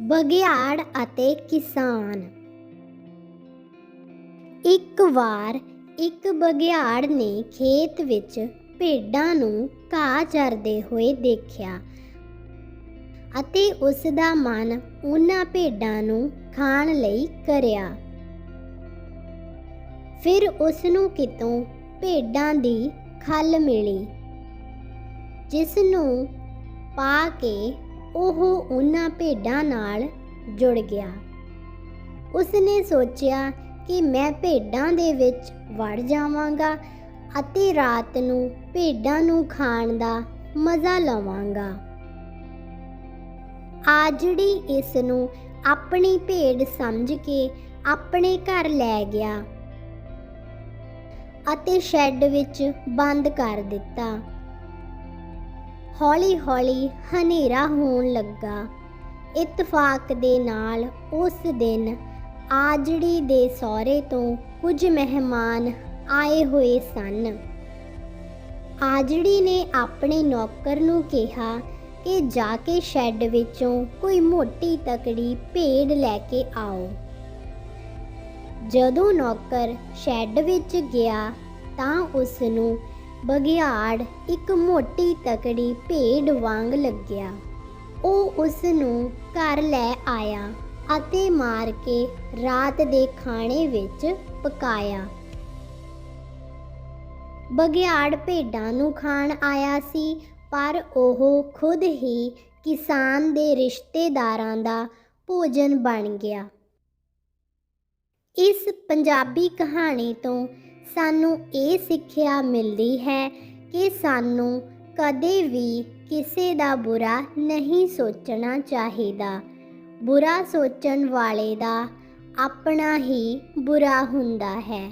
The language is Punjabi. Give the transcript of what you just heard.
ਬਘਿਆੜ ਅਤੇ ਕਿਸਾਨ। ਇੱਕ ਵਾਰ ਇੱਕ ਬਘਿਆੜ ਨੇ ਖੇਤ ਵਿੱਚ ਭੇਡਾਂ ਨੂੰ ਘਾਹ ਚਰਦੇ ਹੋਏ ਦੇਖਿਆ ਅਤੇ ਉਸ ਦਾ ਮਨ ਉਹਨਾਂ ਭੇਡਾਂ ਨੂੰ ਖਾਣ ਲਈ ਕਰਿਆ। ਫਿਰ ਉਸ ਨੂੰ ਕਿਤੋਂ ਭੇਡਾਂ ਦੀ ਖੱਲ ਮਿਲੀ, ਜਿਸ ਨੂੰ ਪਾ ਕੇ ਉਹ ਉਹਨਾਂ ਭੇਡਾਂ ਨਾਲ ਜੁੜ ਗਿਆ। ਉਸਨੇ ਸੋਚਿਆ ਕਿ ਮੈਂ ਭੇਡਾਂ ਦੇ ਵਿੱਚ ਵੜ ਜਾਵਾਂਗਾ ਅਤੇ ਰਾਤ ਨੂੰ ਭੇਡਾਂ ਨੂੰ ਖਾਣ ਦਾ ਮਜ਼ਾ ਲਵਾਂਗਾ। ਆਜੜੀ ਇਸ ਨੂੰ ਆਪਣੀ ਭੇਡ ਸਮਝ ਕੇ ਆਪਣੇ ਘਰ ਲੈ ਗਿਆ ਅਤੇ ਸ਼ੈੱਡ ਵਿੱਚ ਬੰਦ ਕਰ ਦਿੱਤਾ। ਹੌਲੀ-ਹੌਲੀ ਹਨੇਰਾ ਹੋਣ ਲੱਗਾ। ਇਤਫਾਕ ਦੇ ਨਾਲ ਉਸ ਦਿਨ ਆਜੜੀ ਦੇ ਸਹੁਰੇ ਤੋਂ ਕੁਝ ਮਹਿਮਾਨ ਆਏ ਹੋਏ ਸਨ। ਆਜੜੀ ਨੇ ਆਪਣੇ ਨੌਕਰ ਨੂੰ ਕਿਹਾ ਕਿ ਜਾ ਕੇ ਸ਼ੈੱਡ ਵਿੱਚੋਂ ਕੋਈ ਮੋਟੀ ਤਕੜੀ ਭੇਡ ਲੈ ਕੇ ਆਓ। ਜਦੋਂ ਨੌਕਰ ਸ਼ੈੱਡ ਵਿੱਚ ਗਿਆ ਤਾਂ ਉਸ ਨੂੰ ਬਘਿਆੜ ਇੱਕ ਮੋਟੀ ਤਕੜੀ ਭੇਡ ਵਾਂਗ ਲੱਗਿਆ। ਉਹ ਉਸ ਨੂੰ ਘਰ ਲੈ ਆਇਆ ਅਤੇ ਮਾਰ ਕੇ ਰਾਤ ਦੇ ਖਾਣੇ ਵਿੱਚ ਪਕਾਇਆ। ਬਘਿਆੜ ਭੇਡਾਂ ਨੂੰ ਖਾਣ ਆਇਆ ਸੀ, ਪਰ ਉਹ ਖੁਦ ਹੀ ਕਿਸਾਨ ਦੇ ਰਿਸ਼ਤੇਦਾਰਾਂ ਦਾ ਭੋਜਨ ਬਣ ਗਿਆ। ਇਸ ਪੰਜਾਬੀ ਕਹਾਣੀ ਤੋਂ ਸਾਨੂੰ ਇਹ ਸਿੱਖਿਆ ਮਿਲਦੀ ਹੈ ਕਿ ਸਾਨੂੰ ਕਦੇ ਵੀ ਕਿਸੇ ਦਾ ਬੁਰਾ ਨਹੀਂ ਸੋਚਣਾ ਚਾਹੀਦਾ। ਬੁਰਾ ਸੋਚਣ ਵਾਲੇ ਦਾ ਆਪਣਾ ਹੀ ਬੁਰਾ ਹੁੰਦਾ ਹੈ।